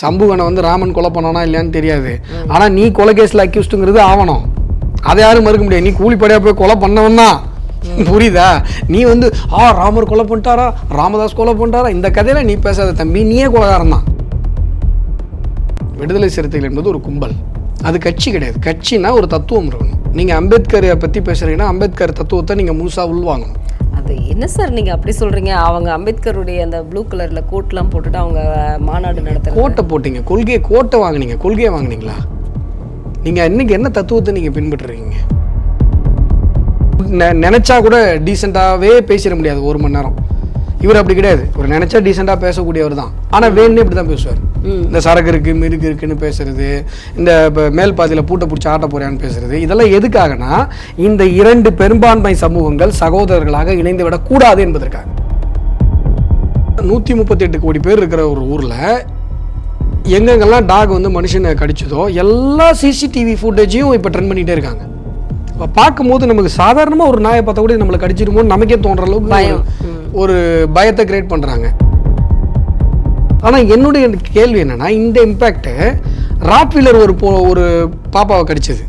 சம்புகனை வந்து ராமன் கொலை பண்ணானா இல்லையான்னு தெரியாது. ஆனா நீ கொலை கேஸ்ல அக்யூஸ்டுங்கிறது ஆவணும். அதை யாரும் மறுக்க முடியாது. நீ கூலிப்படையா போய் கொலை பண்ணவன் தான் புரியுதா? நீ வந்து ஆ ராமர் கொலை பண்ணிட்டாரா? ராமதாஸ் கொலை பண்ணிட்டாரா? இந்த கதையில நீ பேசாத தம்பி. நீயே கொலைகாரன் தான். விடுதலை சிறுத்தைகள் என்பது ஒரு கும்பல். அது கட்சி கிடையாது. கட்சினா ஒரு தத்துவம் இருக்கணும். நீங்க அம்பேத்கரை பத்தி பேசுறீங்கன்னா அம்பேத்கர் தத்துவத்தை நீங்க முழுசா உள்வாங்கணும். அது என்ன சார் நீங்க அப்படி சொல்றீங்க? அவங்க அம்பேத்கருடைய அந்த ப்ளூ கலர்ல கோட்லாம் போட்டுட்டு அவங்க மாநாடு நடத்துறாங்க கோட்டை போட்டீங்க. கொள்கையை கோட்டை வாங்குனீங்க. கொள்கையை வாங்குனீங்களா? நீங்க இன்னைக்கு என்ன தத்துவத்தை நீங்க பின்பற்றுறீங்க? நினைச்சா கூட டீசெண்டாவே பேசிட முடியாது ஒரு மணி நேரம். இவர் அப்படி கிடையாது. ஒரு நினைச்சா டீசெண்டா பேசக்கூடியவர் தான் ஆனா வேணும்னே இப்படி தான் பேசுவார் இந்த சரக்கு இருக்கு மிருக்கு இருக்குன்னு பேசுறது இந்த இப்ப மேல் பாதியில பூட்டை பிடிச்சி ஆட்ட போறியான்னு பேசுறது இதெல்லாம் எதுக்காகனா இந்த இரண்டு பெரும்பான்மை சமூகங்கள் சகோதரர்களாக இணைந்து விடக்கூடாது என்பதற்காக. நூற்றி முப்பத்தி எட்டு கோடி பேர் இருக்கிற ஒரு ஊரில் எங்கெங்கெல்லாம் டாக் வந்து மனுஷனை கடிச்சதோ எல்லா சிசிடிவி ஃபுட்டேஜையும் இப்போ ட்ரெண்ட் பண்ணிகிட்டே இருக்காங்க. பார்க்கும்போது நமக்கு சாதாரணமாக ஒரு நாயை பார்த்தா கூட நம்மளை கடிச்சிருமோன்னு நமக்கே தோன்ற அளவுக்கு பயம். ஒரு- பயத்தை கிரியேட் பண்ணுறாங்க ஆனால் என்னுடைய கேள்வி என்னன்னா இந்த இம்பேக்ட்டு ராட்வீலர் ஒரு போ ஒரு பாப்பாவை கடிச்சது.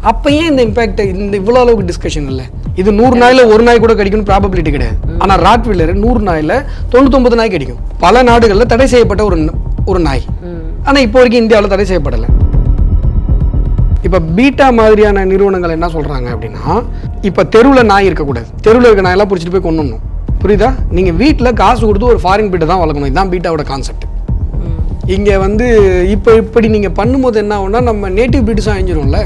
அப்போ ஏன் இந்த இம்பேக்ட் இந்த இவ்வளோ அளவுக்கு டிஸ்கஷன் இல்லை? இது நூறு நாயில ஒரு நாய் கூட கடிக்கணும் ப்ராபபிலிட்டி கிடையாது. ஆனால் ராட்வீலர் நூறு நாயில தொண்ணூத்தொன்பது நாய் கடிக்கும். பல நாடுகளில் தடை செய்யப்பட்ட ஒரு ஒரு நாய். ஆனால் இப்போ வரைக்கும் இந்தியாவில் தடை செய்யப்படலை. இப்போ பீட்டா மாதிரியான நிறுவனங்கள் என்ன சொல்கிறாங்க அப்படின்னா இப்போ தெருவில் நாய் இருக்கக்கூடாது. தெருவில் இருக்க நாயெல்லாம் பிடிச்சிட்டு போய் கொண்டுணும் புரியுதா? நீங்கள் வீட்டில் காசு கொடுத்து ஒரு ஃபாரின் பீட்டை தான் வளர்க்கணும். இதுதான் பீட்டாவோட கான்செப்ட் இங்கே வந்து இப்போ இப்படி நீங்கள் பண்ணும்போது என்ன ஆகும்னா நம்ம நேட்டிவ் பீட்ஸும் அழிஞ்சிரும்ல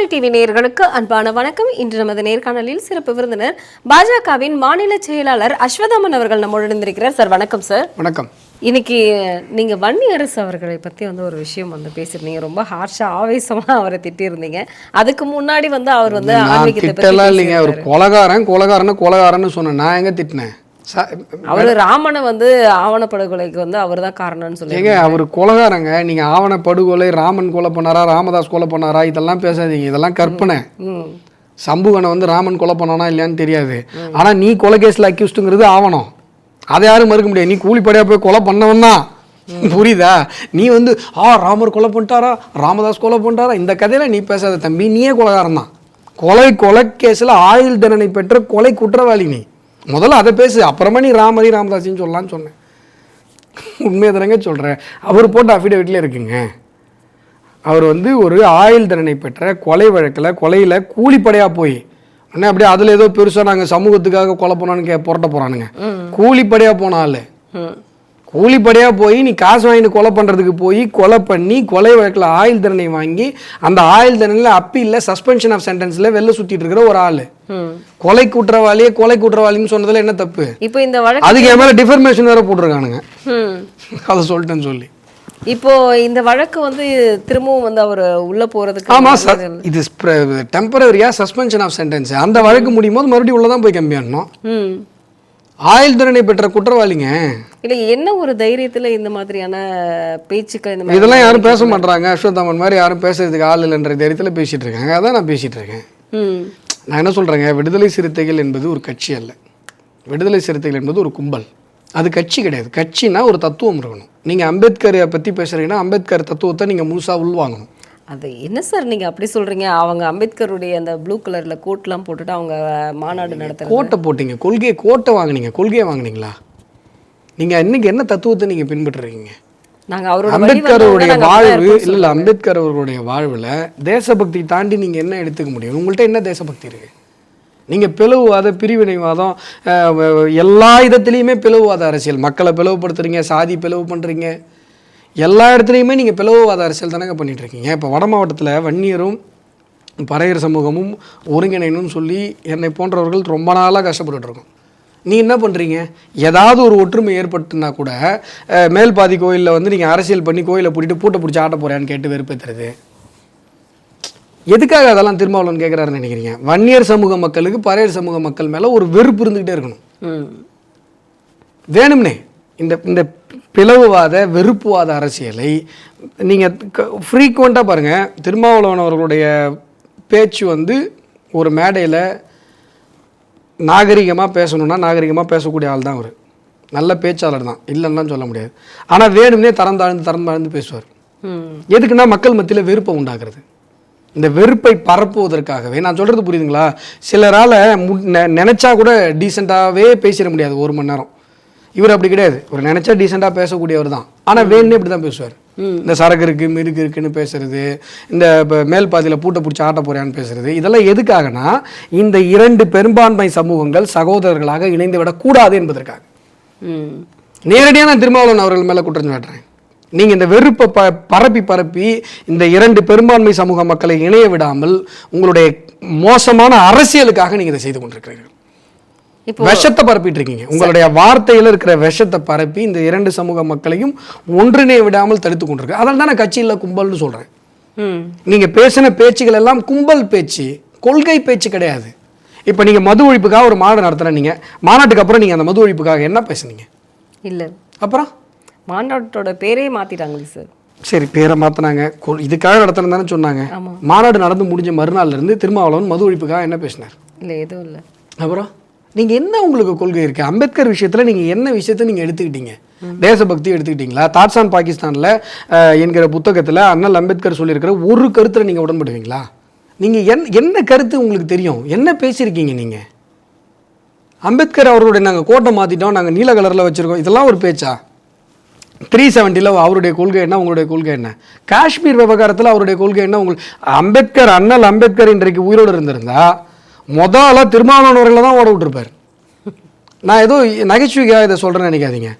தாமரை டிவி நேயர்களுக்கு அன்பான வணக்கம். இன்று நமது நேர்காணலில் சிறப்பு விருந்தினர் பாஜகவின் மாநில செயலாளர் அஸ்வதாமன் அவர்கள் நம்முடன் இருந்திருக்கிறார் சார் வணக்கம் சார். வணக்கம். இன்னைக்கு நீங்க வன்னி அரசு அவர்களை பத்தி வந்து ஒரு விஷயம் வந்து பேசியிருந்தீங்க. ரொம்ப ஹார்ஷா ஆவேசமா அவரை திட்டியிருந்தீங்க. அதுக்கு முன்னாடி வந்து அவர் வந்து இல்லைங்க. பேசியிருந்தாரு. கொலகாரன் கொலகாரன்னு கொலகாரன்னு சொன்னேன். நான் எங்க திட்டினேன்? அவரு ராமனை வந்து ஆவணப்படுகொலைக்கு வந்து அவர்தான் தான் காரணம்னு சொல்லி ஏங்க அவர் கொலகாரங்க. நீங்க ஆவண படுகொலை ராமன் கொலை பண்ணாரா ராமதாஸ் கொலை பண்ணாரா இதெல்லாம் பேசாதீங்க. இதெல்லாம் கற்பனை. ம் சம்புகனை வந்து ராமன் கொலை பண்ணானா இல்லையான்னு தெரியாது. ஆனா நீ கொலை கேஸ்ல அக்யூஸ்டுங்கிறது ஆவணும். அதை யாரும் மறுக்க முடியாது. நீ கூலிப்படையா போய் கொலை பண்ணவன் தான். புரியுதா? நீ வந்து ஆ ராமர் கொலை பண்ணிட்டாரா? ராமதாஸ் கொலை பண்ணிட்டாரா? இந்த கதையில நீ பேசாத தம்பி. நீயே கொலைகாரன் தான். கொலை கொலை கேஸில் ஆயுள் தண்டனை பெற்ற கொலை குற்றவாளி நீ. முதல்ல அதை பேசு அப்புறமா நீ ராமரி ராமதாஸின்னு சொல்லலாம்னு சொன்னேன். உண்மையை தானங்க சொல்கிறேன் அவர் போட்ட அஃபிடவிட்லேயே இருக்குங்க. அவர் வந்து ஒரு ஆயுள் தண்டனை பெற்ற கொலை வழக்கில் கொலையில் கூலிப்படையாக போய் அண்ணே அப்படியே அதில் ஏதோ பெருசாக நாங்கள் சமூகத்துக்காக கொலை பண்ணோன்னு கே புரட்ட போகிறானுங்க கூலிப்படையாக போன ஆள். ம். கூலிப்படையாக போய் நீ காசு வாங்கிட்டு கொலை பண்ணுறதுக்கு போய் கொலை பண்ணி கொலை வழக்கில் ஆயுள் தண்டனை வாங்கி அந்த ஆயுள் தண்டனையில் அப்பீலில் சஸ்பென்ஷன் ஆஃப் சென்டென்ஸில் வெளில சுற்றிட்டு இருக்கிற ஒரு ஆள். கொலை குற்றவாளியே கொலை குற்றவாளின்னு சொன்னதில் என்ன தப்பு? இப்போ இந்த வழக்கு அதுக்கு என் மேலே டிஃபர்மேஷன் வேறு போட்டிருக்கானுங்க. அதை சொல்லிட்டேன்னு சொல்லி. இப்போ இந்த வழக்கு வந்து திரும்பவும் வந்து அவர் உள்ள போறதுக்கு ஆமா இது டெம்பரரியா சஸ்பென்ஷன் ஆஃப் சென்டென்ஸ் அந்த வழக்கு முடியும் போது மறுபடியும் உள்ள தான் போய் கம்மி பண்ணணும் ம். ஆயுள் தண்டனை பெற்ற குற்றவாளிங்க. இல்ல என்ன ஒரு தைரியத்துல இந்த மாதிரியான பேச்சுக்கள் இந்த மாதிரி இதெல்லாம் யாரும் பேச மாட்டாங்க அஸ்வத்தாமன் மாதிரி யாரும் பேசுறதுக்கு ஆள் இல்லைன்ற தைரியத்தில் பேசிட்டு இருக்காங்க அதான் நான் பேசிட்டு இருக்கேன் நான் என்ன சொல்றேங்க? விடுதலை சிறுத்தைகள் என்பது ஒரு கட்சி அல்ல. விடுதலை சிறுத்தைகள் என்பது ஒரு கும்பல். அது கட்சி கிடையாது. கட்சினா ஒரு தத்துவம் இருக்கணும். நீங்க அம்பேத்கரை பத்தி பேசுறீங்கன்னா அம்பேத்கர் தத்துவத்தை நீங்க முழுசா உள்வாங்கணும். அது என்ன சார் நீங்க அப்படி சொல்றீங்க? அவங்க அம்பேத்கருடைய அந்த ப்ளூ கலர்ல கோட்லாம் போட்டுட்டு அவங்க மாநாடு நடத்துறாங்க கோட்டை போட்டீங்க. கொள்கையை கோட்டை வாங்குனீங்க. கொள்கையை வாங்குனீங்களா? நீங்க இன்னைக்கு என்ன தத்துவத்தை நீங்க பின்பற்றுறீங்க? நாங்க அவரோட அம்பேத்கருடைய வாழ்வு இல்ல இல்ல அம்பேத்கர் அவர்களுடைய வாழ்வுல தேசபக்தி தாண்டி நீங்க என்ன எடுத்துக்க முடியும்? உங்கள்ட்ட என்ன தேசபக்தி இருக்கு? நீங்க பிளவுவாத பிரிவினைவாதம் எல்லா இடத்துலையுமே பிளவுவாத அரசியல். மக்களை பிளவுபடுத்துறீங்க சாதி பிளவு பண்றீங்க. எல்லா இடத்துலையுமே நீங்க பிளவுவாத அரசியல் தானங்க பண்ணிட்டு இருக்கீங்க இப்போ வட மாவட்டத்தில் வன்னியரும் பறையர் சமூகமும் ஒருங்கிணைணும்னு சொல்லி என்னை போன்றவர்கள் ரொம்ப நாளாக கஷ்டப்பட்டுட்டு இருக்கோம். நீ என்ன பண்ணுறீங்க ஏதாவது ஒரு ஒற்றுமை ஏற்பட்டுனா கூட அஹ், மேல்பாதி கோயிலில் வந்து நீங்கள் அரசியல் பண்ணி கோயிலை பூட்டிட்டு பூட்டை பிடிச்சி ஆட்ட போறியான்னு கேட்டு வெறுப்பேற்றுறது எதுக்காக அதெல்லாம் திருமாவளவன் கேட்குறாருன்னு நினைக்கிறீங்க? வன்னியர் சமூக மக்களுக்கு பறையர் சமூக மக்கள் மேலே ஒரு வெறுப்பு இருந்துக்கிட்டே இருக்கணும். வேணும்னே. இந்த இந்த பிளவுவாத வெறுப்புவாத அரசியலை நீங்கள் ஃப்ரீக்குவெண்ட்டாக பாருங்கள் திருமாவளவன் அவர்களுடைய பேச்சு வந்து ஒரு மேடையில் நாகரிகமாக பேசணும்னா நாகரிகமாக பேசக்கூடிய ஆள் தான் அவர். நல்ல பேச்சாளர் தான். இல்லைன்னா சொல்ல முடியாது. ஆனால் வேணும்னே தரம் தாழ்ந்து தரம் தாழ்ந்து பேசுவார். எதுக்குன்னா மக்கள் மத்தியில் வெறுப்பை உண்டாக்குறது. இந்த வெறுப்பை பரப்புவதற்காகவே நான் சொல்கிறது புரியுதுங்களா? சிலரால் மு நெ- நினைச்சா கூட டீசெண்டாகவே பேசிட முடியாது ஒரு மணி நேரம். இவர் அப்படி கிடையாது. ஒரு நினைச்சா டீசெண்டாக பேசக்கூடியவர் தான் ஆனால் வேணும்னே இப்படி தான் பேசுவார். இந்த சரக்கு இருக்கு மிருக்கு இருக்குன்னு பேசுறது இந்த இப்போ மேல் பாதியில் பூட்டை பிடிச்சி ஆட்ட போறியான்னு பேசுறது இதெல்லாம் எதுக்காகனா இந்த இரண்டு பெரும்பான்மை சமூகங்கள் சகோதரர்களாக இணைந்து விடக்கூடாது என்பதற்காக. நேரடியாக நான் திருமாவளவன் அவர்கள் மேலே குற்றம் சாட்டுறேன். நீங்கள் இந்த வெறுப்பை ப பரப்பி பரப்பி இந்த இரண்டு பெரும்பான்மை சமூக மக்களை இணைய விடாமல் உங்களுடைய மோசமான அரசியலுக்காக நீங்கள் இதை செய்து கொண்டிருக்கிறீர்கள். விஷத்தை பரப்பிட்டு இருக்கீங்க உங்களுடைய வார்த்தையில் இருக்கிற விஷத்தை பரப்பி இந்த இரண்டு சமூக மக்களையும் ஒன்றிணைய விடாமல் தடுத்து கொண்டிருக்கு. அதனால தான் நான் கட்சியில் கும்பல்னு சொல்கிறேன் நீங்கள் பேசின பேச்சுகள் எல்லாம் கும்பல் பேச்சு கொள்கை பேச்சு கிடையாது. இப்போ நீங்கள் மது ஒழிப்புக்காக ஒரு மாநாடு நடத்துகிற நீங்கள் மாநாட்டுக்கு அப்புறம் நீங்கள் அந்த மது ஒழிப்புக்காக என்ன பேசுனீங்க? இல்லை. அப்புறம்? மாநாட்டோட பேரே மாத்திட்டாங்களே சார். சரி பேரை மாற்றினாங்க இதுக்காக நடத்தணும் தானே சொன்னாங்க. மாநாடு நடந்து முடிஞ்ச மறுநாள்ல இருந்து திருமாவளவன் மது ஒழிப்புக்காக என்ன பேசினார்? இல்லை எதுவும் இல்லை. அப்புறம்? நீங்கள் என்ன உங்களுக்கு கொள்கை இருக்குது அம்பேத்கர் விஷயத்தில் நீங்கள் என்ன விஷயத்தை நீங்கள் எடுத்துக்கிட்டீங்க? தேசபக்தி எடுத்துக்கிட்டீங்களா? தாட்சான் பாகிஸ்தானில் என்கிற புத்தகத்தில் அண்ணல் அம்பேத்கர் சொல்லியிருக்கிற ஒரு கருத்தில் நீங்கள் உடன்படுவீங்களா? நீங்கள் என் என்ன கருத்து உங்களுக்கு தெரியும்? என்ன பேசியிருக்கீங்க நீங்கள் அம்பேத்கர் அவருடைய நாங்கள் கோட்டை மாற்றிட்டோம் நாங்கள் நீல கலரில் வச்சுருக்கோம். இதெல்லாம் ஒரு பேச்சா? த்ரீ செவன்ட்டியில் அவருடைய கொள்கை என்ன? உங்களுடைய கொள்கை என்ன? காஷ்மீர் விவகாரத்தில் அவருடைய கொள்கை என்ன? உங்களுக்கு அம்பேத்கர் அண்ணல் அம்பேத்கர் இன்றைக்கு உயிரோடு இருந்திருந்தா முதல்ல திருமாவளவர்களை தான் ஓட விட்டுருப்பார் நான் ஏதோ நகைச்சுவைக்காக இதை சொல்கிறேன்னு நினைக்காதீங்க.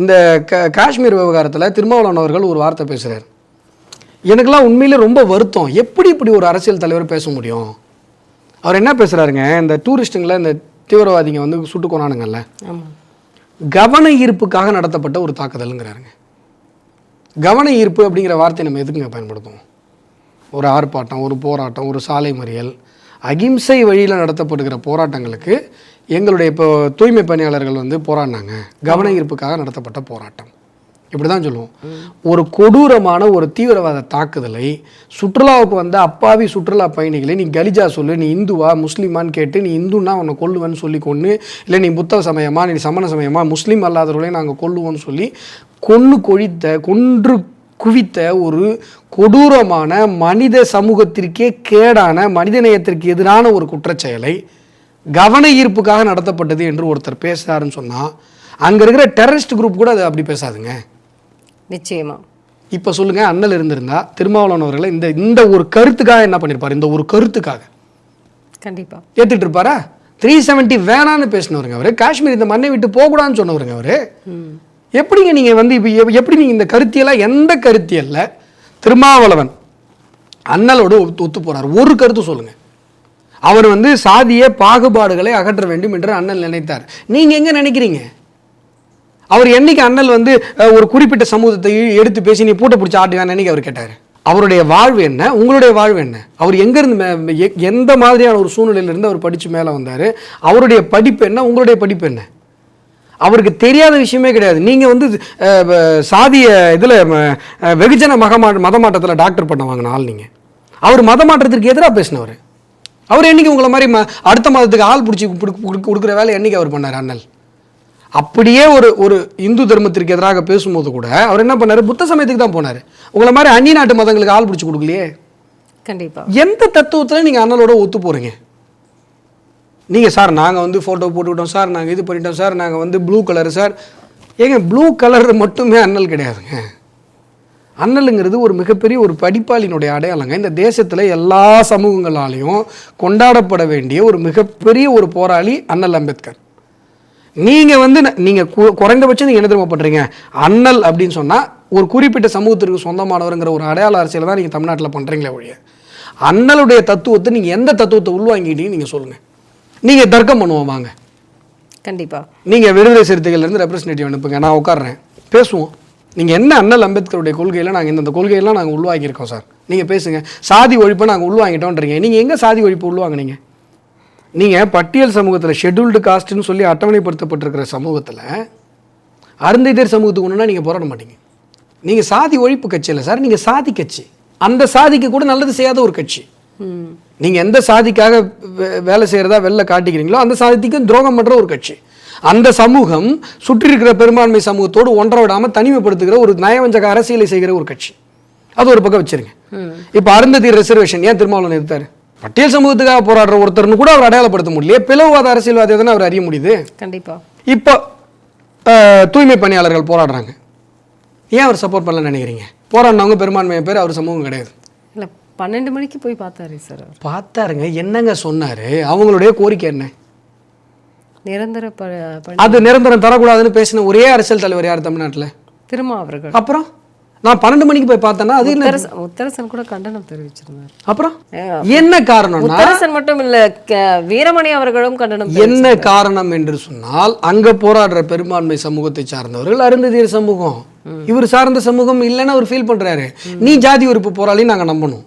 இந்த க காஷ்மீர் விவகாரத்தில் திருமாவளவன் அவர்கள் ஒரு வார்த்தை பேசுகிறார் எனக்கெல்லாம் உண்மையிலே ரொம்ப வருத்தம். எப்படி இப்படி ஒரு அரசியல் தலைவர் பேச முடியும்? அவர் என்ன பேசுகிறாருங்க இந்த டூரிஸ்ட்டுங்களை இந்த தீவிரவாதிங்க வந்து சுட்டு கொண்டானுங்கல்ல கவன ஈர்ப்புக்காக நடத்தப்பட்ட ஒரு தாக்குதலுங்கிறாருங்க. கவன ஈர்ப்பு அப்படிங்கிற வார்த்தையை நம்ம எதுக்குங்க பயன்படுத்துவோம்? ஒரு ஆர்ப்பாட்டம் ஒரு போராட்டம் ஒரு சாலை மறியல் அகிம்சை வழியில் நடத்தப்படுகிற போராட்டங்களுக்கு எங்களுடைய இப்போ தூய்மை பணியாளர்கள் வந்து போராடினாங்க. கவன ஈர்ப்புக்காக நடத்தப்பட்ட போராட்டம். இப்படி தான் சொல்லுவோம். ஒரு கொடூரமான ஒரு தீவிரவாத தாக்குதலை சுற்றுலாவுக்கு வந்த அப்பாவி சுற்றுலா பயணிகளை நீ கலிஜா சொல்லு நீ இந்துவா முஸ்லீமான்னு கேட்டு நீ இந்துன்னா உன்னை கொல்லுவேன்னு சொல்லி கொன்று இல்லை நீ புத்த சமயமா நீ சமண சமயமா முஸ்லீம் அல்லாதவர்களையும் நாங்கள் கொல்லுவோம்னு சொல்லி கொன்று கொழித்த கொன்று குவித்த ஒரு கொடூரமான மனித சமூகத்திற்கே கேடான மனிதநேயத்திற்கு எதிரான ஒரு குற்றச்செயலை கவன ஈர்ப்புக்காக நடத்தப்பட்டது என்று ஒருத்தர் பேசுகிறாருன்னு சொன்னால் அங்கே இருக்கிற டெரரிஸ்ட் குரூப் கூட அது அப்படி பேசாதுங்க. நிச்சயமா. இப்போ சொல்லுங்க அண்ணல் இருந்திருந்தா திருமாவளவன் அவர்களை இந்த இந்த ஒரு கருத்துக்காக என்ன பண்ணியிருப்பார் இந்த ஒரு கருத்துக்காக. கண்டிப்பா. ஏற்றுட்டு இருப்பாரா த்ரீ செவன்ட்டி வேணான்னு பேசினவருங்க அவர். காஷ்மீர் இந்த மண்ணை விட்டு போகக்கூடாதுன்னு சொன்னவருங்க அவர். எப்படிங்க நீங்கள் வந்து இப்போ எப்- எப்படி நீங்கள் இந்த கருத்தியெல்லாம் எந்த கருத்தியல்ல திருமாவளவன் அண்ணலோடு ஒத்து ஒத்து போறார். ஒரு கருத்து சொல்லுங்க. அவர் வந்து சாதிய பாகுபாடுகளை அகற்ற வேண்டும் என்று அண்ணல் நினைத்தார். நீங்க எங்க நினைக்கிறீங்க? அவர் என்னைக்கு அண்ணல் வந்து ஒரு குறிப்பிட்ட சமூகத்தை எடுத்து பேசி நீ பூட்டை பிடிச்சி ஆட்டுவான்னு என்னைக்கு அவர் கேட்டார்? அவருடைய வாழ்வு என்ன? உங்களுடைய வாழ்வு என்ன? அவர் எங்கேருந்து மே எ- எந்த மாதிரியான ஒரு சூழ்நிலையிலிருந்து அவர் படித்து மேலே வந்தார்? அவருடைய படிப்பு என்ன? உங்களுடைய படிப்பு என்ன? அவருக்கு தெரியாத விஷயமே கிடையாது. நீங்கள் வந்து சாதிய இதில் வெகுஜன மகமா மதமாட்டத்தில் டாக்டர் பண்ண வாங்கின ஆள் நீங்கள் அவர் மத மாற்றத்திற்கு எதிராக பேசினவர். அவர் என்னைக்கு உங்களை மாதிரி ம அடுத்த மதத்துக்கு ஆள் பிடிச்சி கொடுக்குற வேலை என்னைக்கு அவர் பண்ணார் அண்ணல்? அப்படியே ஒரு ஒரு இந்து தர்மத்திற்கு எதிராக பேசும்போது கூட அவர் என்ன பண்ணார்? புத்த சமயத்துக்கு தான் போனார். உங்களை மாதிரி அந்நிய நாட்டு மதங்களுக்கு ஆள் பிடிச்சி கொடுக்கலையே? கண்டிப்பா. எந்த தத்துவத்தில் நீங்கள் அண்ணலோட ஒத்து போகிறீங்க நீங்கள் சார் நாங்கள் வந்து ஃபோட்டோ போட்டுக்கிட்டோம் சார் நாங்கள் இது பண்ணிட்டோம் சார் நாங்கள் வந்து ப்ளூ கலர் சார். ஏங்க ப்ளூ கலர் மட்டுமே அண்ணல் கிடையாதுங்க. அண்ணலுங்கிறது ஒரு மிகப்பெரிய ஒரு படிப்பாளினுடைய அடையாளங்க. இந்த தேசத்தில் எல்லா சமூகங்களாலையும் கொண்டாடப்பட வேண்டிய ஒரு மிகப்பெரிய ஒரு போராளி அண்ணல் அம்பேத்கர். நீங்கள் வந்து நீங்கள் கு- குறைந்தபட்சம் நீங்கள் என்ன தெரியுமா பண்ணுறீங்க அண்ணல் அப்படின்னு சொன்னால் ஒரு குறிப்பிட்ட சமூகத்திற்கு சொந்தமானவருங்கிற ஒரு அடையாள அரசியல் தான் நீங்கள் தமிழ்நாட்டில் பண்ணுறீங்களே ஒழிய அண்ணலுடைய தத்துவத்தை நீங்கள் எந்த தத்துவத்தை உள்வாங்கிட்டீங்கன்னு நீங்கள் சொல்லுங்கள் நீங்கள் தர்க்கம் பண்ணுவோம் வாங்க. கண்டிப்பா. நீங்கள் விடுதலை சிறுத்தைகள்லேருந்து ரெப்ரஸன்டேட்டிவ் அனுப்புங்க நான் உட்கார்றேன். பேசுவோம். நீங்கள் என்ன அண்ணல் அம்பேத்கருடைய கொள்கையில் நாங்கள் இந்த கொள்கையெல்லாம் நாங்கள் உள்வாங்கியிருக்கோம் சார்? நீங்கள் பேசுங்க. சாதி ஒழிப்பை நாங்கள் உள்வாங்கிட்டோன்றீங்க. நீங்கள் எங்கே சாதி ஒழிப்பு உள்வாங்குனீங்க? நீங்கள் பட்டியல் சமூகத்தில் ஷெட்யூல்டு காஸ்ட்னு சொல்லி அட்டவணைப்படுத்தப்பட்டிருக்கிற சமூகத்தில் அருந்ததியர் சமூகத்துக்கு ஒன்றுனா நீங்கள் போராட மாட்டீங்க. நீங்கள் சாதி ஒழிப்பு கட்சி இல்லை சார் நீங்கள் சாதி கட்சி. அந்த சாதிக்கு கூட நல்லது செய்யாத ஒரு கட்சி. நீங்கள் எந்த சாதிக்காக வேலை செய்கிறதா வெளில காட்டிக்கிறீங்களோ அந்த சாதிக்கும் துரோகம் பண்ணுற ஒரு கட்சி. அந்த சமூகம் சுற்றி இருக்கிற பெரும்பான்மை சமூகத்தோடு ஒன்றை விடாமல் தனிமைப்படுத்துகிற ஒரு நயவஞ்சக அரசியலை செய்கிற ஒரு கட்சி. அது ஒரு பக்கம் வச்சிருங்க. இப்போ அருந்ததி ரிசர்வேஷன் ஏன் திருமாவளவன் எடுத்தாரு? பட்டியல் சமூகத்துக்காக போராடுற ஒருத்தர்னு கூட அவர் அடையாளப்படுத்த முடியல பிளவுவாத அரசியல்வாதி தானே அவர் அறிய முடியுது. கண்டிப்பா. இப்போ தூய்மை பணியாளர்கள் போராடுறாங்க. ஏன் அவர் சப்போர்ட் பண்ணலன்னு நினைக்கிறீங்க? போராடினவங்க பெரும்பான்மை பேர் அவர் சமூகம் கிடையாது. இல்ல பன்னெண்டு மணிக்கு போய் பார்த்தாரு சார். பார்த்தாருங்க. என்னங்க சொன்னாரு? அவங்களுடைய கோரிக்கை என்ன? நிரந்தர அது நிரந்தரம் தரக்கூடாதுன்னு பேசின ஒரே அரசியல் தலைவர் யார் தமிழ்நாட்டில்? திருமா அவர்கள். அப்புறம்? நான் பன்னெண்டு மணிக்கு போய் பார்த்தேன்னா அது முத்தரசன் கூட கண்டனம் தெரிவிச்சிருந்தார். அப்புறம்? என்ன காரணம்னா முத்தரசன் மட்டும் இல்ல வீரமணி அவர்களும் கண்டனம் என்ன காரணம் என்று சொன்னால் அங்க போராடுற பெரும்பான்மை சமூகத்தை சார்ந்தவர்கள் அருந்ததியர் சமூகம். இவர் சார்ந்த சமூகம் இல்லைன்னு அவர் ஃபீல் பண்றாரு. நீ ஜாதி உறுப்பு போராளி நாங்க நம்பணும்.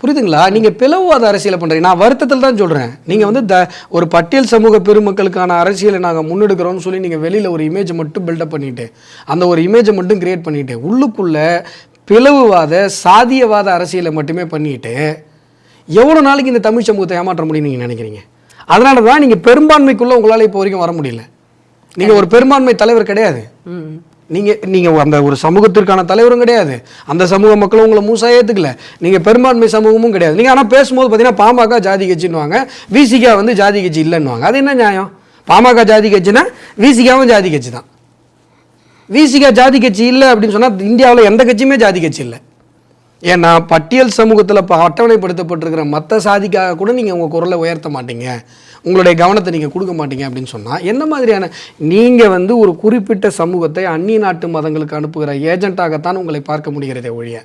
புரியுதுங்களா? நீங்க பிளவுவாத அரசியலை பண்றீங்க. நான் வருத்தத்தில் தான் சொல்றேன். நீங்க வந்து த ஒரு பட்டியல் சமூக பெருமக்களுக்கான அரசியலை நாங்க முன்னெடுக்கிறோம்னு சொல்லி நீங்க வெளியில ஒரு இமேஜை மட்டும் பில்டப் பண்ணிட்டு அந்த ஒரு இமேஜை மட்டும் கிரியேட் பண்ணிட்டு உள்ளுக்குள்ள பிளவுவாத சாதியவாத அரசியலை மட்டுமே பண்ணிட்டு எவ்வளோ நாளைக்கு இந்த தமிழ் சமூகத்தை ஏமாற்ற முடியும் நீங்கள் நினைக்கிறீங்க? அதனால தான் நீங்கள் பெரும்பான்மைக்குள்ளே உங்களால் இப்போ வரைக்கும் வர முடியல. நீங்கள் ஒரு பெரும்பான்மை தலைவர் கிடையாது. நீங்கள் நீங்கள் அந்த ஒரு சமூகத்திற்கான தலைவரும் கிடையாது. அந்த சமூக மக்களும் உங்களை மூசா ஏற்றுக்கல நீங்கள் பெரும்பான்மை சமூகமும் கிடையாது. நீங்கள் ஆனால் பேசும்போது பார்த்தீங்கன்னா பாமக ஜாதி கட்சின்னுவாங்க. விசிகா வந்து ஜாதி கட்சி இல்லைன்னுவாங்க. அது என்ன நியாயம்? பாமக ஜாதி கட்சினா விசிகாவும் ஜாதி கட்சி தான் விசிகா ஜாதி கட்சி இல்லை அப்படின்னு சொன்னால் இந்தியாவில் எந்த கட்சியுமே ஜாதி கட்சி இல்லை. ஏன்னா பட்டியல் சமூகத்தில் இப்போ அட்டவணைப்படுத்தப்பட்டிருக்கிற மற்ற சாதிக்காக கூட நீங்கள் உங்கள் குரலை உயர்த்த மாட்டீங்க. உங்களுடைய கவனத்தை நீங்கள் கொடுக்க மாட்டீங்க அப்படின்னு சொன்னால் என்ன மாதிரியான நீங்கள் வந்து ஒரு குறிப்பிட்ட சமூகத்தை அந்நிய நாட்டு மதங்களுக்கு அனுப்புகிற ஏஜென்ட்டாகத்தான் உங்களை பார்க்க முடிகிறதே ஒழிய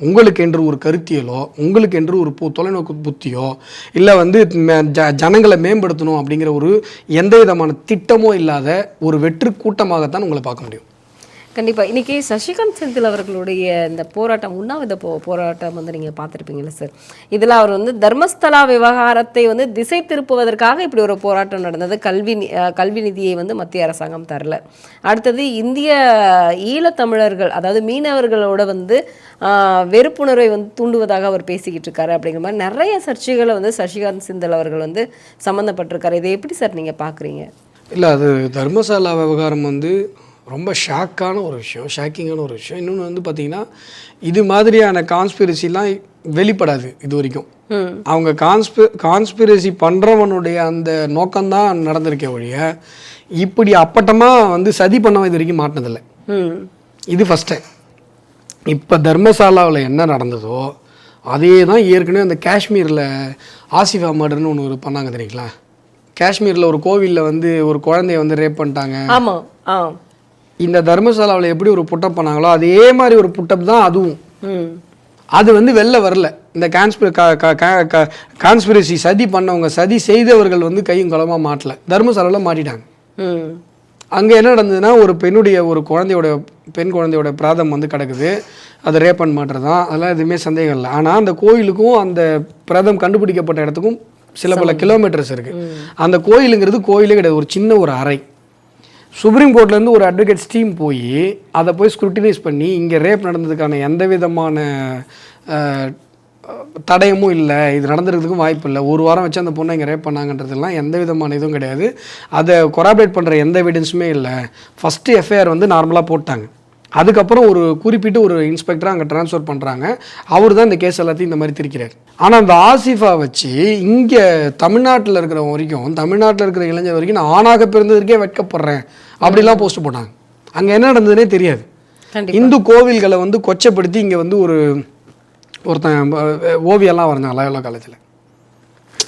உங்களுக்கு என்று ஒரு கருத்தியலோ உங்களுக்கு என்று ஒரு பு தொலைநோக்கு புத்தியோ இல்லை வந்து ம- ஜ ஜனங்களை மேம்படுத்தணும் அப்படிங்கிற ஒரு எந்த விதமான திட்டமோ இல்லாத ஒரு வெற்று கூட்டமாகத்தான் உங்களை பார்க்க முடியும். கண்டிப்பாக இன்றைக்கி சசிகாந்த் செந்தில் அவர்களுடைய இந்த போராட்டம் உண்ணாவிரத போ போராட்டம் வந்து நீங்கள் பார்த்துருப்பீங்களா சார் இதில் அவர் வந்து தர்மஸ்தலா விவகாரத்தை வந்து திசை திருப்புவதற்காக இப்படி ஒரு போராட்டம் நடந்தது. கல்வி கல்வி நிதியை வந்து மத்திய அரசாங்கம் தரல. அடுத்தது இந்திய ஈழத்தமிழர்கள் அதாவது மீனவர்களோட வந்து வெறுப்புணர்வை வந்து தூண்டுவதாக அவர் பேசிக்கிட்டு இருக்காரு அப்படிங்கிற மாதிரி நிறைய சர்ச்சைகளை வந்து சசிகாந்த் செந்தில் அவர்கள் வந்து சம்மந்தப்பட்டிருக்காரு இதை எப்படி சார் நீங்கள் பார்க்குறீங்க? இல்லை அது தர்மசாலா விவகாரம் வந்து ரொம்ப ஷாக்கான ஒரு விஷயம் ஷாக்கிங்கான ஒரு விஷயம். இன்னொன்று வந்து பார்த்தீங்கன்னா இது மாதிரியான கான்ஸ்பிரசிலாம் வெளிப்படாது இது வரைக்கும். அவங்க கான்ஸ்பி கான்ஸ்பிரசி பண்ணுறவனுடைய அந்த நோக்கம்தான் நடந்திருக்கே ஒழிய இப்படி அப்பட்டமாக வந்து சதி பண்ணவன் இது வரைக்கும் மாட்டினதில்லை. இது ஃபஸ்ட் டைம் இப்போ தர்மசாலாவில் என்ன நடந்ததோ அதே தான் ஏற்கனவே அந்த காஷ்மீரில் ஆசிஃபா மர்டர்னு ஒன்று ஒரு பண்ணாங்க தெரியுங்களா? காஷ்மீரில் ஒரு கோவிலில் வந்து ஒரு குழந்தைய வந்து ரேப் பண்ணிட்டாங்க. ஆமா ஆ இந்த தர்மசாலாவில் எப்படி ஒரு புட்டப் பண்ணாங்களோ அதே மாதிரி ஒரு புட்டப் தான் அதுவும். அது வந்து வெளில வரல. இந்த கான்ஸ்பி கான்ஸ்பிரசி சதி பண்ணவங்க சதி செய்தவர்கள் வந்து கையும் களமாக மாட்டல. தர்மசாலாவில் மாட்டிட்டாங்க. அங்கே என்ன நடந்ததுன்னா ஒரு பெண்ணுடைய ஒரு குழந்தையோட பெண் குழந்தையோட பிராதம் வந்து கிடக்குது. அது ரேப்பன் மாட்டுறது தான். அதெல்லாம் எதுவுமே சந்தேகம் இல்லை. ஆனால் அந்த கோயிலுக்கும் அந்த பிரதம் கண்டுபிடிக்கப்பட்ட இடத்துக்கும் சில பல கிலோமீட்டர்ஸ் இருக்குது அந்த கோயிலுங்கிறது கோயிலே கிடையாது. ஒரு சின்ன ஒரு அறை. சுப்ரீம் கோர்ட்லேருந்து ஒரு அட்வொகேட் ஸ்டீம் போய் அதை போய் ஸ்க்ரூட்டினைஸ் பண்ணி இங்கே ரேப் நடந்ததுக்கான எந்த விதமான தடயமும் இல்லை இது நடந்திருக்கிறதுக்கும் வாய்ப்பு இல்லை. ஒரு வாரம் வச்சு அந்த பொண்ணை இங்கே ரேப் பண்ணாங்கன்றதுலாம் எந்த விதமான இதுவும் கிடையாது. அதை கொராபரேட் பண்ணுற எந்த எவிடன்ஸுமே இல்லை. ஃபஸ்ட்டு எஃப்ஐஆர் வந்து நார்மலாக போட்டாங்க. அதுக்கப்புறம் ஒரு குறிப்பிட்டு ஒரு இன்ஸ்பெக்டராக அங்கே ட்ரான்ஸ்ஃபர் பண்ணுறாங்க அவர் தான் இந்த கேஸ் எல்லாத்தையும் இந்த மாதிரி திரிக்கிறார். ஆனால் அந்த ஆசிஃபா வச்சு இங்கே தமிழ்நாட்டில் இருக்கிறவங்க வரைக்கும் தமிழ்நாட்டில் இருக்கிற இளைஞர் வரைக்கும் நான் ஆணாக பிறந்ததற்கே வெட்கப்படுறேன். அப்படிலாம் போஸ்ட் போட்டாங்க. அங்கே என்ன நடந்ததுனே தெரியாது. இந்து கோவில்களை வந்து கொச்சப்படுத்தி இங்கே வந்து ஒரு ஒருத்தன் அஹ், ஓவியம்லாம் வரைஞ்சான் லயோலா காலேஜில்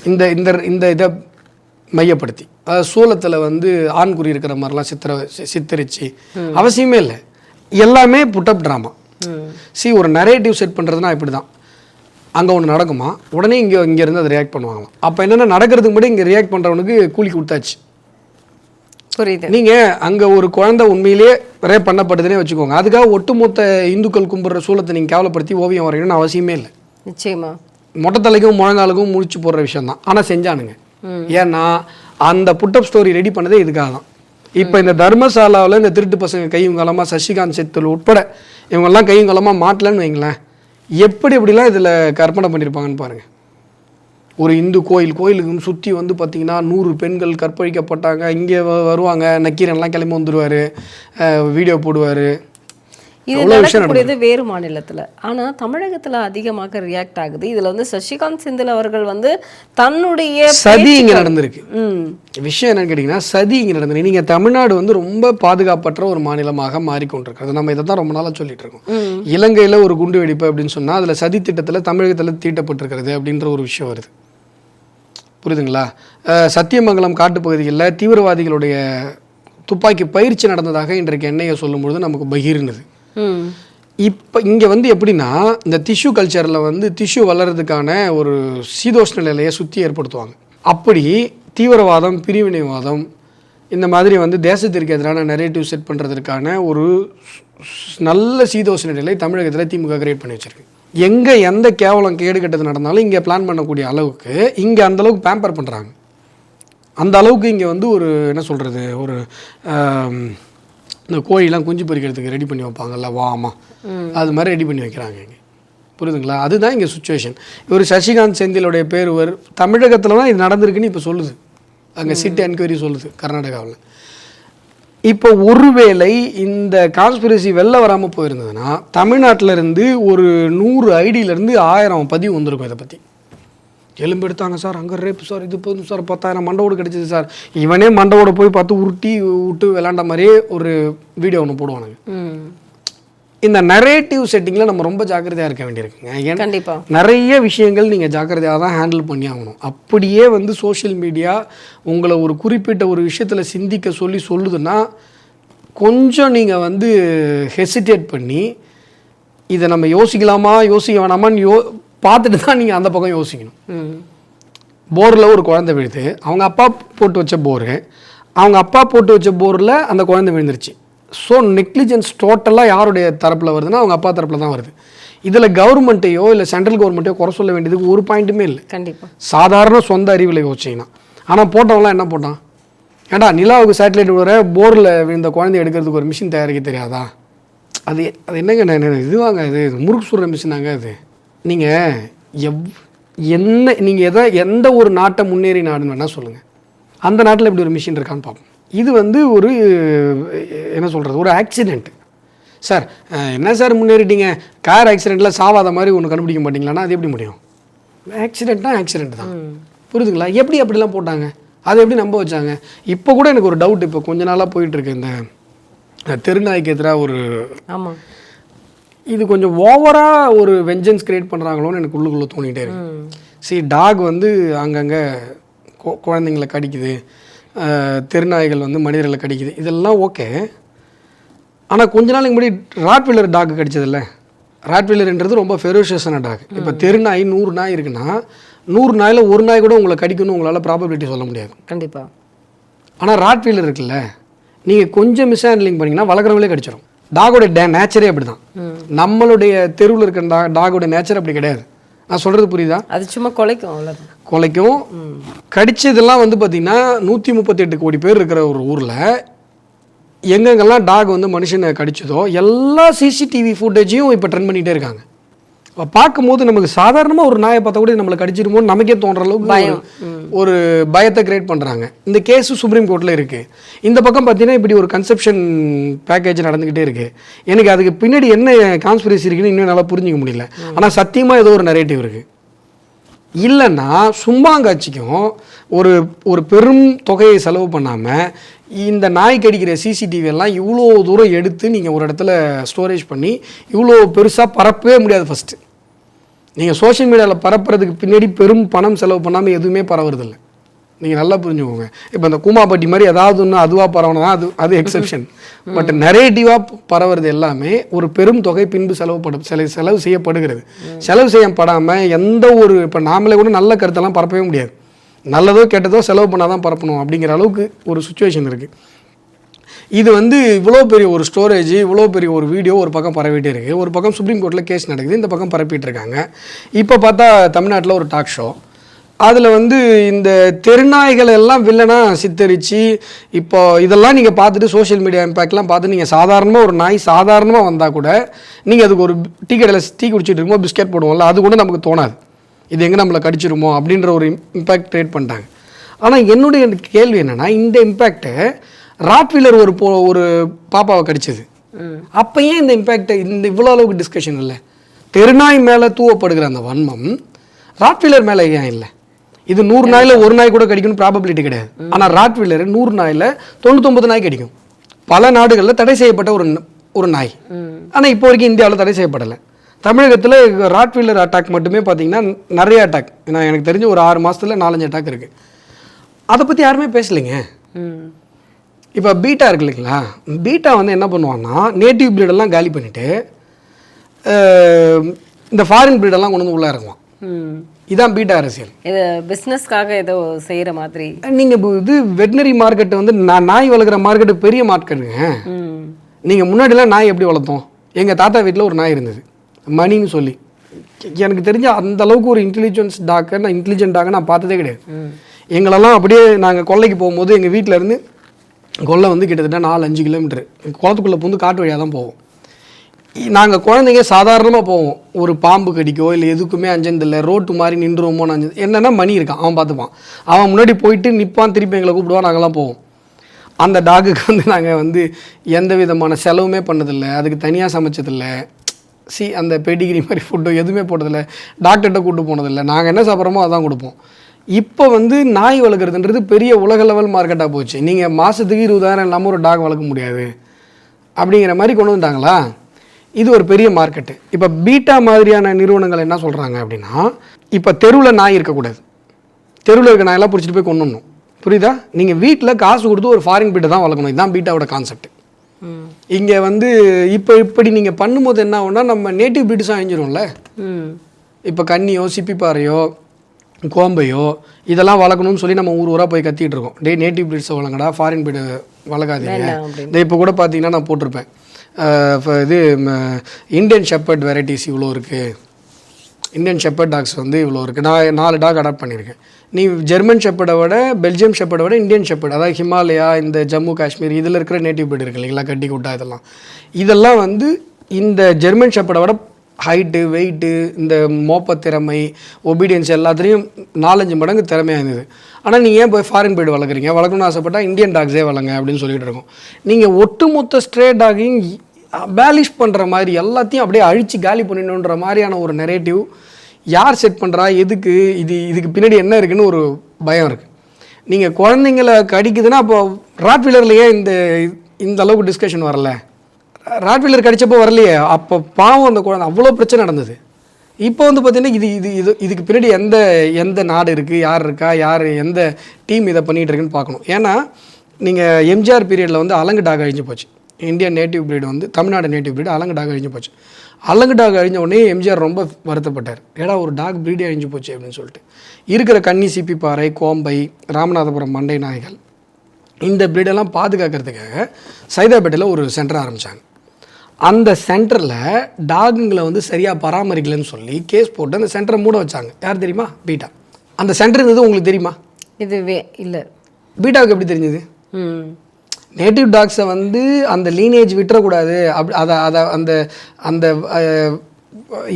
இந்த இந்த இந்த இதை மையப்படுத்தி. அதாவது சூலத்தில் வந்து ஆண்குறி இருக்கிற மாதிரிலாம் சித்திர சித்தரிச்சு அவசியமே இல்லை. எல்லாமே புட்டப் ட்ராமா சி ஒரு நரேட்டிவ் செட் பண்ணுறதுனா இப்படி தான் அங்கே ஒன்று நடக்குமா? உடனே இங்கே இங்கேருந்து அதை ரியாக்ட் பண்ணுவாங்களாம். அப்போ என்னென்ன நடக்கிறதுக்கு முன்னாடி இங்கே ரியாக்ட் பண்ணுறவனுக்கு கூலி கொடுத்தாச்சு. புரியுது. நீங்கள் அங்கே ஒரு குழந்தை உண்மையிலேயே ரேப் பண்ணப்படுதுன்னே வச்சுக்கோங்க. அதுக்காக ஒட்டுமொத்த இந்துக்கள் கும்பிட்ற சூலத்தை நீங்கள் கேவலப்படுத்தி ஓவியம் வரையணும்னு அவசியமே இல்லை. நிச்சயமா. மொட்டை தலைக்கும் முழங்காலுக்கும் முழிச்சு போடுற விஷயம் தான் ஆனால் செஞ்சானுங்க ஏன்னா அந்த புட்டப் ஸ்டோரி ரெடி பண்ணதே இதுக்காக தான் இப்போ இந்த தர்மசாலாவில் இந்த திருட்டு பசங்க கையும் காலமாக சசிகாந்த் செத்துல் உட்பட இவங்கெல்லாம் கையும் காலமாக மாட்டலன்னு வைங்களேன். எப்படி எப்படிலாம் இதில் கற்பனை பண்ணியிருப்பாங்கன்னு பாருங்கள் ஒரு இந்து கோயில் கோயிலுக்கு சுற்றி வந்து பார்த்திங்கன்னா நூறு பெண்கள் கற்பழிக்கப்பட்டாங்க. இங்கே வருவாங்க நக்கீரன்லாம் கிளம்பி வந்துடுவார் வீடியோ போடுவார். இது நடக்கக்கூடியது வேறு மாநிலத்துல. ஆனா தமிழகத்துல அதிகமாக ரியாக்ட் ஆகுது. இதுல வந்து சசிகாந்த் செந்தில் அவர்கள் வந்து தன்னுடைய சதி இங்கே நடந்திருக்கு. விஷயம் என்னன்னு கேட்டிங்கன்னா சதி இங்கே நடந்தது நீங்கள் தமிழ்நாடு வந்து ரொம்ப பாதுகாப்பற்ற ஒரு மாநிலமாக மாறிக்கொண்டிருக்கிறது நம்ம இதை தான் ரொம்ப நாளாக சொல்லிட்டு இருக்கோம். இலங்கையில் ஒரு குண்டு வெடிப்பு அப்படின்னு சொன்னால் அதில் சதி திட்டத்தில் தமிழகத்தில் தீட்டப்பட்டிருக்கிறது அப்படின்ற ஒரு விஷயம் வருது. புரியுதுங்களா? சத்தியமங்கலம் காட்டுப்பகுதிகளில் தீவிரவாதிகளுடைய துப்பாக்கி பயிற்சி நடந்ததாக இன்றைக்கு என்ஐஏ சொல்லும்பொழுது நமக்கு பகிர்னது ம் இப்போ இங்கே வந்து எப்படின்னா இந்த திஷ்யூ கல்ச்சரில் வந்து திஷ்யூ வளர்கிறதுக்கான ஒரு சீதோஷ்ண நிலையை சுற்றி ஏற்படுத்துவாங்க. அப்படி தீவிரவாதம் பிரிவினைவாதம் இந்த மாதிரி வந்து தேசத்திற்கு எதிரான நெரேட்டிவ் செட் பண்ணுறதுக்கான ஒரு நல்ல சீதோஷ்ண நிலை தமிழகத்தில் திமுக கிரியேட் பண்ணி வச்சிருக்கு. எங்கே எந்த கேவலம் கேடு கெட்டது நடந்தாலும் இங்கே பிளான் பண்ணக்கூடிய அளவுக்கு இங்கே அந்த அளவுக்கு பேம்பர் பண்ணுறாங்க அந்த அளவுக்கு இங்கே வந்து ஒரு என்ன சொல்கிறது ஒரு இந்த கோழிலாம் குஞ்சு பொரிக்கிறதுக்கு ரெடி பண்ணி வைப்பாங்கல்ல வாமா. அது மாதிரி ரெடி பண்ணி வைக்கிறாங்க இங்கே. புரியுதுங்களா? அதுதான் இங்கே சுச்சுவேஷன் இவர் சசிகாந்த் செந்திலுடைய பேர் ஒரு தமிழகத்தில் தான் இது நடந்திருக்குன்னு இப்போ சொல்லுது. அங்கே சிட் என்கொயரி சொல்லுது கர்நாடகாவில். இப்போ ஒருவேளை இந்த கான்ஸ்பிரசி வெளில வராமல் போயிருந்ததுன்னா தமிழ்நாட்டுல இருந்து ஒரு நூறு ஐடியிலேருந்து ஆயிரம் பதிவு வந்திருக்கும் இதை பற்றி எலும்பு எடுத்தாங்க சார். அங்கே ரேப்பு சார். இது போதும் சார். பத்தாயிரம் மண்டவோடு கிடைச்சிது சார். இவனே மண்டவோட போய் பார்த்து உருட்டி விட்டு விளாண்ட மாதிரியே ஒரு வீடியோ ஒன்று போடுவானுங்க. இந்த நரேட்டிவ் செட்டிங்கில் நம்ம ரொம்ப ஜாக்கிரதையாக இருக்க வேண்டியிருக்குங்க. ஏன்னா கண்டிப்பா. நிறைய விஷயங்கள் நீங்கள் ஜாக்கிரதையாக தான் ஹேண்டில் பண்ணி ஆகணும். அப்படியே வந்து சோஷியல் மீடியா உங்களை ஒரு குறிப்பிட்ட ஒரு விஷயத்தில் சிந்திக்க சொல்லி சொல்லுதுன்னா கொஞ்சம் நீங்கள் வந்து ஹெசிடேட் பண்ணி இதை நம்ம யோசிக்கலாமா? யோசிக்க வேணாமான்னு யோ பார்த்துட்டு தான் நீங்கள் அந்த பக்கம் யோசிக்கணும். ம் போரில் ஒரு குழந்தை விழுது. அவங்க அப்பா போட்டு வச்ச போரு. அவங்க அப்பா போட்டு வச்ச போரில் அந்த குழந்தை விழுந்துருச்சு. ஸோ நெக்லிஜென்ஸ் டோட்டலாக யாருடைய தரப்பில் வருதுன்னா அவங்க அப்பா தரப்பில் தான் வருது. இதில் கவர்மெண்ட்டையோ இல்லை சென்ட்ரல் கவர்மெண்ட்டையோ குறை சொல்ல வேண்டியதுக்கு ஒரு பாயிண்ட்டுமே இல்லை. கண்டிப்பா. சாதாரண சொந்த அறிவில் யோசிச்சிங்கன்னா. ஆனால் போட்டவங்களாம் என்ன போட்டான்? ஏடா நிலாவுக்கு சேட்டலைட் விடுற போரில் விழுந்த குழந்தை எடுக்கிறதுக்கு ஒரு மிஷின் தயாரிக்க தெரியாதா? அது அது என்னங்க நான் என்ன- இதுவாங்க இது முறுக்கு சுடுற மிஷினாங்க அது. நீங்கள் எவ் என்ன நீங்கள் எதை எந்த ஒரு நாட்டை முன்னேறி நாடுன்னு வேணால் சொல்லுங்கள் அந்த நாட்டில் இப்படி ஒரு மிஷின் இருக்கான்னு பார்ப்போம். இது வந்து ஒரு என்ன சொல்கிறது ஒரு ஆக்சிடெண்ட் சார் என்ன சார் முன்னேறிட்டீங்க? கார் ஆக்சிடெண்ட்டில் சாவாத மாதிரி ஒன்று கண்டுபிடிக்க மாட்டீங்களான்னா அது எப்படி முடியும்? ஆக்சிடெண்ட்னா ஆக்சிடெண்ட் தான். புரியுதுங்களா? எப்படி அப்படிலாம் போட்டாங்க? அதை எப்படி நம்ப வச்சாங்க? இப்போ கூட எனக்கு ஒரு டவுட் இப்போ கொஞ்ச நாளாக போயிட்டுருக்கு இந்த தெருநாய்க்கு எதிராக ஒரு ஆமா. இது கொஞ்சம் ஓவராக ஒரு வெஞ்சன்ஸ் கிரியேட் பண்ணுறாங்களோன்னு எனக்கு உள்ளுக்குள்ளே தோணிகிட்டே இருக்கு. சரி டாக் வந்து அங்கங்கே குழந்தைங்கள கடிக்குது. தெருநாய்கள் வந்து மனிதர்களை கடிக்குது. இதெல்லாம் ஓகே. ஆனால் கொஞ்ச நாளைக்கு முன்னாடி ராட்வீலர் டாக் கடிச்சதில்ல. ராட்வீலர்ன்றது ரொம்ப ஃபெரோஷியஸான டாக். இப்போ தெருநாய் நூறு நாய் இருக்குன்னா நூறு நாயில் ஒரு நாய் கூட உங்களை கடிக்கணும்னு உங்களால் ப்ராபபிலிட்டி சொல்ல முடியாது. கண்டிப்பா. ஆனால் ராட்வீலர் இருக்குல்ல நீங்கள் கொஞ்சம் மிஸ் ஹேண்ட்லிங் பண்ணிங்கன்னா வளர்க்குறவங்களே கடிச்சிடும் டாகோட டே நேச்சரே அப்படி தான் நம்மளுடைய தெருவில் இருக்கிற டா டாகோட நேச்சர் அப்படி கிடையாது. நான் சொல்கிறது புரியுதா? அது சும்மா கொலைக்கும் கொலைக்கும். கடிச்சதெல்லாம் வந்து பார்த்திங்கன்னா நூற்றி முப்பத்தெட்டு கோடி பேர் இருக்கிற ஒரு ஊரில் எங்கெங்கெல்லாம் டாக் வந்து மனுஷனை கடிச்சதோ எல்லா சிசிடிவி ஃபுட்டேஜையும் இப்போ ட்ரெண்ட் பண்ணிகிட்டே இருக்காங்க. பார்க்கும்போது நமக்கு சாதாரணமாக ஒரு நாயை பார்த்தா கூட நம்மளை கடிச்சிருமோன்னு நமக்கே தோன்ற அளவுக்கு ஒரு பயத்தை கிரியேட் பண்ணுறாங்க இந்த கேஸு சுப்ரீம் கோர்ட்டில் இருக்குது இந்த பக்கம் பார்த்தீங்கன்னா இப்படி ஒரு கன்செப்ஷன் பேக்கேஜ் நடந்துக்கிட்டே இருக்குது எனக்கு அதுக்கு பின்னாடி என்ன கான்ஸ்பிரசி இருக்குன்னு இன்னும் நல்லா புரிஞ்சிக்க முடியல. ஆனால் சத்தியமாக ஏதோ ஒரு நரேட்டிவ் இருக்குது இல்லைன்னா சும்மாங்காட்சிக்கும் ஒரு ஒரு பெரும் தொகையை செலவு பண்ணாமல் இந்த நாய் கடிக்கிற சிசிடிவி எல்லாம் இவ்வளோ தூரம் எடுத்து நீங்கள் ஒரு இடத்துல ஸ்டோரேஜ் பண்ணி இவ்வளோ பெருசாக பரப்பவே முடியாது ஃபஸ்ட்டு நீங்கள் சோஷியல் மீடியாவில் பரப்புறதுக்கு பின்னாடி பெரும் பணம் செலவு பண்ணாமல் எதுவுமே பரவுறதில்ல. நீங்கள் நல்லா புரிஞ்சுக்கோங்க. இப்போ இந்த கூமாப்பட்டி மாதிரி ஏதாவது ஒன்று அதுவாக பரவணும் அது அது எக்ஸெப்ஷன் பட் நரேட்டிவாக பரவுறது எல்லாமே ஒரு பெரும் தொகை பின்பு செலவுப்படும் செலவு செலவு செய்யப்படுகிறது. செலவு செய்யப்படாமல் எந்த ஒரு இப்போ நாமளே கூட நல்ல கருத்தெல்லாம் பரப்பவே முடியாது. நல்லதோ கெட்டதோ செலவு பண்ணால் தான் பரப்பணும் அப்படிங்கிற அளவுக்கு ஒரு சுச்சுவேஷன் இருக்குது இது வந்து இவ்வளோ பெரிய ஒரு ஸ்டோரேஜ் இவ்வளோ பெரிய ஒரு வீடியோ ஒரு பக்கம் பரவிட்டே இருக்குது ஒரு பக்கம் சுப்ரீம் கோர்ட்டில் கேஸ் நடக்குது இந்த பக்கம் பரப்பிட்டு இருக்காங்க. இப்போ பார்த்தா தமிழ்நாட்டில் ஒரு டாக் ஷோ அதில் வந்து இந்த தெருநாய்களை எல்லாம் வில்லனாக சித்தரித்து இப்போ இதெல்லாம் நீங்கள் பார்த்துட்டு சோஷியல் மீடியா இம்பேக்ட்லாம் பார்த்து நீங்கள் சாதாரணமாக ஒரு நாய் சாதாரணமாக வந்தால் கூட நீங்கள் அதுக்கு ஒரு டீ கடையில் டீ குடிச்சிட்டு இருக்கும்போது பிஸ்கெட் போடுவோம்ல அது கூட நமக்கு தோணாது. இது எங்கே நம்மளை கடிச்சிருமோ அப்படின்ற ஒரு இம்பேக்ட் கிரியேட் பண்ணிட்டாங்க. ஆனால் என்னுடைய கேள்வி என்னென்னா இந்த இம்பேக்ட்டு ராட்வீலர் ஒரு போ ஒரு பாப்பாவை கடிச்சது. அப்போ ஏன் இந்த இம்பேக்ட் இந்த இவ்வளோ அளவுக்கு டிஸ்கஷன் இல்லை? தெருநாய் மேலே தூவப்படுகிற அந்த வன்மம் ராட்வீலர் மேலே ஏன் இல்லை? இது நூறு நாயில ஒரு நாய் கூட கடிக்கணும் ப்ராபபிலிட்டி கிடையாது. ஆனால் ராட்வீலர் நூறு நாயில தொண்ணூத்தொம்பது நாய் கடிக்கும். பல நாடுகளில் தடை செய்யப்பட்ட ஒரு ஒரு நாய். ஆனால் இப்போ வரைக்கும் இந்தியாவில் தடை செய்யப்படலை. தமிழகத்தில் ராட்வீலர் அட்டாக் மட்டுமே பார்த்தீங்கன்னா நிறைய அட்டாக் நான் எனக்கு தெரிஞ்ச ஒரு ஆறு மாசத்துல நாலஞ்சு அட்டாக் இருக்குது அதை பற்றி யாருமே பேசலைங்க. இப்போ பீட்டா இருக்கு இல்லைங்களா? பீட்டா வந்து என்ன பண்ணுவான்னா நேட்டிவ் ப்ரீடெல்லாம் காலி பண்ணிவிட்டு இந்த ஃபாரின் ப்ரீடெல்லாம் கொண்டு வந்து உள்ளே இறங்குவான் இதான் பீட்டா அரசியல். இது பிஸ்னஸ்க்காக ஏதோ செய்கிற மாதிரி. நீங்கள் இது வெட்டினரி மார்க்கெட் வந்து நான் நாய் வளர்க்குற மார்க்கெட்டு பெரிய மார்க்கெட்டுங்க நீங்கள் முன்னாடிலாம் நாய் எப்படி வளர்த்தோம்? எங்கள் தாத்தா வீட்டில் ஒரு நாய் இருந்தது. மணின்னு சொல்லி. எனக்கு தெரிஞ்ச அந்த அளவுக்கு ஒரு இன்டெலிஜென்ஸ் டாக்கை நான் இன்டெலிஜென்ட் டாக்கை நான் பார்த்ததே கிடையாது. எங்களெல்லாம் அப்படியே நாங்கள் கொல்லைக்கு போகும்போது எங்கள் வீட்டில் இருந்து கொல்லை வந்து கிட்டத்தட்ட நாலு அஞ்சு கிலோமீட்டர். குளத்துக்குள்ளே பூந்து காட்டு வழியாக தான் போவோம். நாங்கள் குழந்தைங்க சாதாரணமாக போவோம். ஒரு பாம்பு கடிக்கோ இல்லை எதுக்குமே அஞ்சதில்லை ரோட்டு மாதிரி நின்றுவோமோன்னு அஞ்சு என்னென்னா மணி இருக்கான் அவன் பார்த்துப்பான். அவன் முன்னாடி போயிட்டு நிற்பான் திருப்பி எங்களை கூப்பிடுவான் நாங்கள்லாம் போவோம். அந்த டாகுக்கு வந்து நாங்கள் வந்து எந்த விதமான செலவுமே பண்ணதில்லை. அதுக்கு தனியாக சமைச்சதில்லை. சி அந்த பெடிகிரி மாதிரி ஃபுட்டோ எதுவுமே போட்டதில்லை. டாக்டர்கிட்ட கூட்டு போனதில்லை. நாங்கள் என்ன சாப்பிட்றோமோ அதான் கொடுப்போம். இப்போ வந்து நாய் வளர்க்குறதுன்றது பெரிய உலக லெவல் மார்க்கெட்டாக போச்சு. நீங்கள் மாதத்துக்கு இருபதாயிரம் இல்லாமல் ஒரு டாக் வளர்க்க முடியாது. அப்படிங்கிற மாதிரி கொண்டு வந்துட்டாங்களா இது ஒரு பெரிய மார்க்கெட்டு இப்போ பீட்டா மாதிரியான நிறுவனங்கள் என்ன சொல்கிறாங்க அப்படின்னா இப்போ தெருவில் நாய் இருக்கக்கூடாது. தெருவில் இருக்க நாயெல்லாம் பிடிச்சிட்டு போய் கொண்டு வரணும் புரியுதா? நீங்கள் வீட்டில் காசு கொடுத்து ஒரு ஃபாரின் பீட்டை தான் வளர்க்கணும். இதுதான் பீட்டாவோட கான்செப்ட் இங்கே வந்து இப்போ இப்படி நீங்கள் பண்ணும்போது என்ன ஆகும்னா நம்ம நேட்டிவ் பீட்ஸும் அழிஞ்சிரும்ல இப்போ கன்னியோ சிப்பிப்பாறையோ கோம்பையோ இதெல்லாம் வளர்க்கணும்னு சொல்லி நம்ம ஊர் ஊராக போய் கத்திட்டு இருக்கோம். டே நேட்டிவ் பிரீட்ஸை வளங்கடா ஃபாரின் பிரீடு வளர்க்காதீங்க. இந்த இப்போ கூட பார்த்தீங்கன்னா நான் போட்டிருப்பேன். இது இந்தியன் ஷெப்பர்ட் வெரைட்டிஸ் இவ்வளோ இருக்குது இந்தியன் ஷெப்பர்ட் டாக்ஸ் வந்து இவ்வளோ இருக்குது நான் நாலு டாக் அடாப்ட் பண்ணியிருக்கேன். நீ ஜெர்மன் ஷெப்படை விட பெல்ஜியம் ஷெப்படை விட இந்தியன் ஷெப்பட் அதாவது ஹிமாலயா இந்த ஜம்மு காஷ்மீர் இதில் இருக்கிற நேட்டிவ் பீட் இருக்கு இல்லைங்களா கட்டி குட்டா இதெல்லாம். இதெல்லாம் வந்து இந்த ஜெர்மன் ஷெப்படை விட ஹைட்டு வெயிட்டு இந்த மோப்ப திறமை ஒபீடியன்ஸ் எல்லாத்துலேயும் நாலஞ்சு மடங்கு திறமையாக இருந்தது. ஆனால் நீங்கள் ஏன் போய் ஃபாரின் பீடு வளர்க்குறீங்க? வளர்க்கணும்னு ஆசைப்பட்டா இந்தியன் டாக்ஸே வளங்க அப்படின்னு சொல்லிட்டு இருக்கோம். நீங்கள் ஒட்டுமொத்த ஸ்ட்ரே டாகையும் பேலிஷ் பண்ணுற மாதிரி எல்லாத்தையும் அப்படியே அழித்து காலி பண்ணிடணுன்ற மாதிரியான ஒரு நெரேட்டிவ் யார் செட் பண்ணுறா எதுக்கு? இது இதுக்கு பின்னாடி என்ன இருக்குன்னு ஒரு பயம் இருக்குது நீங்கள் குழந்தைங்கள கடிக்குதுன்னா அப்போ ராட்வீலரில் இந்த இந்த அளவுக்கு டிஸ்கஷன் வரல. ராட்வீலர் கடித்தப்போ வரலையே. அப்போ பாவம் அந்த குழந்தை அவ்வளோ பிரச்சனை நடந்தது. இப்போ வந்து பார்த்திங்கன்னா இது இது இது இதுக்கு பின்னாடி எந்த எந்த நாடு இருக்குது யார் இருக்கா? யார் எந்த டீம் இதை பண்ணிகிட்டு இருக்குன்னு பார்க்கணும். ஏன்னா நீங்கள் எம்ஜிஆர் பீரியடில் வந்து அலங்கு டாக் அழிஞ்சு போச்சு. இந்தியன் நேட்டிவ் பிரீடு வந்து Tamil Nadu native breed Alangu dog அழிஞ்சு போச்சு. அலங்கு டாக் அழிஞ்ச உடனே எம்ஜிஆர் ரொம்ப வருத்தப்பட்டார். ஏடா ஒரு டாக் breed அழிஞ்சு போச்சு அப்படின்னு சொல்லிட்டு. இருக்கிற கன்னி சிப்பிப்பாறை கோம்பை ராமநாதபுரம் மண்டை நாய்கள் இந்த breed-எல்லாம் பாதுகாக்கிறதுக்காக சைதாப்பேட்டையில் ஒரு சென்டர் ஆரம்பித்தாங்க அந்த சென்டரில் டாகுங்களை வந்து சரியாக பராமரிக்கலைன்னு சொல்லி கேஸ் போட்டு அந்த சென்டரை மூட வச்சாங்க. யார் தெரியுமா? பீட்டா. அந்த சென்டர் இருந்தது உங்களுக்கு தெரியுமா? இது வே இல்லை. பீட்டாவுக்கு எப்படி தெரிஞ்சது? ம். நேட்டிவ் டாக்ஸை வந்து அந்த லீனேஜ் விட்டுறக்கூடாது. அப்படி அதை அதை அந்த அந்த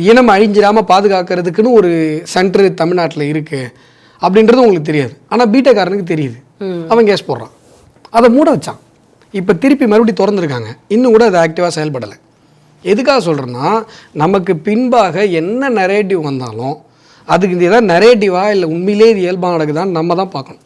இனம் அழிஞ்சிடாமல் பாதுகாக்கிறதுக்குன்னு ஒரு சென்டர் தமிழ்நாட்டில் இருக்குது அப்படின்றது உங்களுக்கு தெரியாது. ஆனால் பீட்டாக்காரனுக்கு தெரியுது. அவன் கேஸ் போடுறான். அதை மூட வச்சான். இப்போ திருப்பி மறுபடியும் திறந்துருக்காங்க. இன்னும் கூட அது ஆக்டிவாக செயல்படலை. எதுக்காக சொல்கிறேன்னா நமக்கு பின்பாக என்ன நரேட்டிவ் வந்தாலும் அதுக்கு இது ஏதாவது நரேட்டிவா இல்லை உண்மையிலே இது இயல்பாக நடக்குதான்னு நம்ம தான் பார்க்கணும்.